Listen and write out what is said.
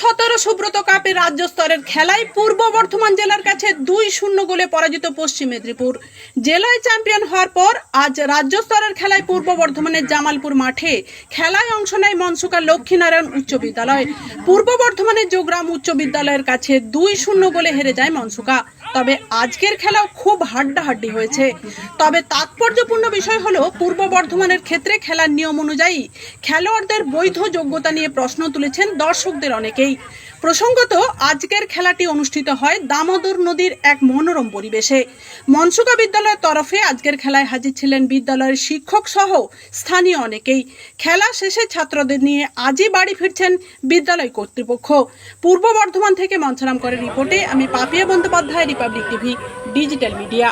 সতেরো সুব্রত কাপের রাজ্য স্তরের খেলায় পূর্ব বর্ধমান জেলার কাছে দুই শূন্য গোলে পরাজিত পশ্চিম মেদিনীপুর। জেলায় চ্যাম্পিয়ন হওয়ার পর আজ রাজ্য স্তরের খেলায় পূর্ব বর্ধমানের জামালপুর মাঠে খেলায় অংশ নেয় মনসুকা লক্ষ্মীনারায়ণ উচ্চ বিদ্যালয়। পূর্ব বর্ধমানের যোগরাম উচ্চ বিদ্যালয়ের কাছে দুই শূন্য গোলে হেরে যায় মনসুকা। তবে আজকের খেলাও খুব হাড্ডাহাড্ডি হয়েছে। তবে তাৎপর্যপূর্ণ বিষয় হলো পূর্ব বর্ধমানের ক্ষেত্রে খেলার নিয়ম অনুযায়ী খেলোয়াড়দের বৈধ যোগ্যতা নিয়ে প্রশ্ন তুলেছেন দর্শকদের অনেকেই প্রসঙ্গত আজকের খেলাটি অনুষ্ঠিত হয় দামোদর নদীর এক মনোরম পরিবেশে। মনসুকা বিদ্যালয়ের তরফে আজকের খেলায় হাজির ছিলেন বিদ্যালয়ের শিক্ষক সহ স্থানীয় অনেকেই। খেলা শেষে ছাত্রদের নিয়ে আজই বাড়ি ফিরছেন বিদ্যালয় কর্তৃপক্ষ। পূর্ব বর্ধমান থেকে মঞ্চরাম করে রিপোর্টে আমি Papiya Bandyopadhyay, republic TV, digital media.